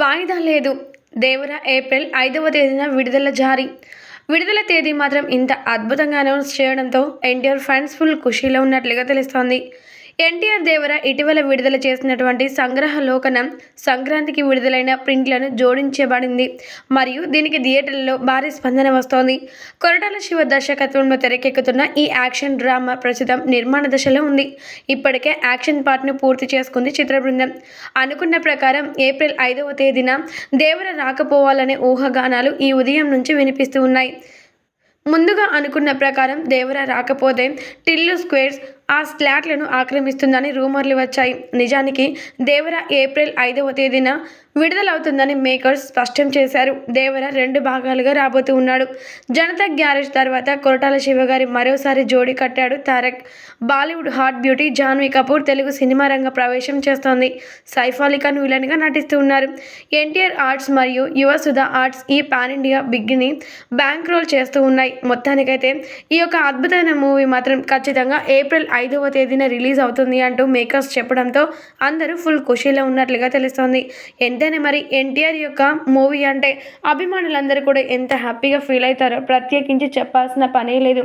వాయిదా లేదు. దేవర ఏప్రిల్ ఐదవ తేదీన విడుదల జారీ. విడుదల తేదీ మాత్రం ఇంత అద్భుతంగా అనౌన్స్ చేయడంతో ఎన్టీఆర్ ఫ్యాన్స్ ఫుల్ ఖుషీలో ఉన్నట్లుగా తెలుస్తోంది. ఎన్టీఆర్ దేవర ఇటీవల విడుదల చేసినటువంటి సంగ్రహ లోకనం సంక్రాంతికి విడుదలైన ప్రింట్లను జోడించబడింది. మరియు దీనికి థియేటర్లలో భారీ స్పందన వస్తోంది. కొరటాల శివ దర్శకత్వంలో తెరకెక్కుతున్న ఈ యాక్షన్ డ్రామా ప్రస్తుతం నిర్మాణ దశలో ఉంది. ఇప్పటికే యాక్షన్ పార్ట్ను పూర్తి చేసుకుంది చిత్ర బృందం అనుకున్న ప్రకారం ఏప్రిల్ ఐదవ తేదీన దేవర రాకపోవాలనే ఊహాగానాలు ఈ ఉదయం నుంచి వినిపిస్తూ ఉన్నాయి. ముందుగా అనుకున్న ప్రకారం దేవర రాకపోతే టిల్లు స్క్వేర్స్ ఆ స్లాట్లను ఆక్రమిస్తుందని రూమర్లు వచ్చాయి. నిజానికి దేవర ఏప్రిల్ ఐదవ తేదీన విడుదలవుతుందని మేకర్స్ స్పష్టం చేశారు. దేవర రెండు భాగాలుగా రాబోతూ ఉన్నాడు. జనతా గ్యారేజ్ తర్వాత కొరటాల శివగారి మరోసారి జోడీ కట్టాడు Tarak. Bollywood hot beauty Janhvi Kapoor Telugu cinema రంగ ప్రవేశం చేస్తోంది. సైఫ్ అలీ ఖాన్ విలన్గా నటిస్తూ ఉన్నారు. ఎన్టీఆర్ ఆర్ట్స్ మరియు యువసుధ ఆర్ట్స్ ఈ పాన్ ఇండియా బిగ్ని బ్యాంక్ రోల్ చేస్తూ ఉన్నాయి. మొత్తానికైతే ఈ యొక్క అద్భుతమైన మూవీ మాత్రం ఖచ్చితంగా ఏప్రిల్ ఐదవ తేదీన రిలీజ్ అవుతుంది అంటూ మేకర్స్ చెప్పడంతో అందరూ ఫుల్ ఖుషీలో ఉన్నట్లుగా తెలుస్తోంది. ఎంతైనా మరి ఎన్టీఆర్ యొక్క మూవీ అంటే అభిమానులందరూ కూడా ఎంత హ్యాపీగా ఫీల్ అవుతారో ప్రత్యేకించి చెప్పాల్సిన పనే లేదు.